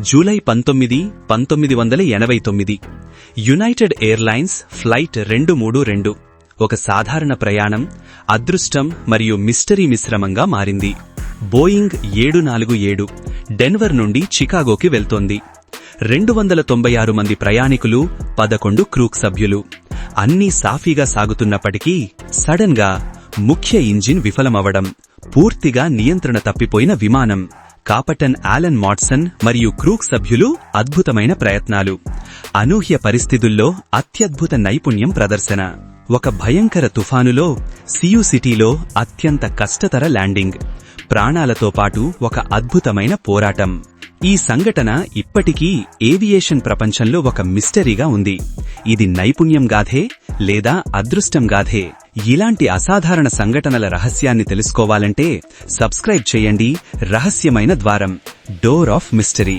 July పంతొమ్మిది పంతొమ్మిది వందల ఎనభై తొమ్మిది. యునైటెడ్ ఎయిర్లైన్స్ ఫ్లైట్ రెండు మూడు రెండు. ఒక సాధారణ ప్రయాణం అదృష్టం మరియు మిస్టరీ మిశ్రమంగా మారింది. బోయింగ్ ఏడు నాలుగు ఏడు డెన్వర్ నుండి చికాగోకి వెళ్తోంది. రెండు వందల తొంభై ఆరు మంది ప్రయాణికులు పదకొండు క్రూక్ సభ్యులు. అన్నీ సాఫీగా సాగుతున్నప్పటికీ సడన్గా ముఖ్య ఇంజిన్ విఫలమవడం పూర్తిగా నియంత్రణ తప్పిపోయిన విమానం. కాపటన్ ఆలన్ మాట్సన్ మరియు క్రూక్ సభ్యులు అద్భుతమైన ప్రయత్నాలు. అనూహ్య పరిస్థితుల్లో అత్యద్భుత నైపుణ్యం ప్రదర్శన. ఒక భయంకర తుఫానులో సియు సిటీలో అత్యంత కష్టతర ల్యాండింగ్. ప్రాణాలతో పాటు ఒక అద్భుతమైన పోరాటం. ఈ సంఘటన ఇప్పటికీ ఏవియేషన్ ప్రపంచంలో ఒక మిస్టరీగా ఉంది. ఇది నైపుణ్యం గాథే లేదా అదృష్టం గాథే ఇలాంటి అసాధారణ సంఘటనల రహస్యాన్ని తెలుసుకోవాలంటే సబ్స్క్రైబ్ చేయండి రహస్యమైన ద్వారం డోర్ ఆఫ్ మిస్టరీ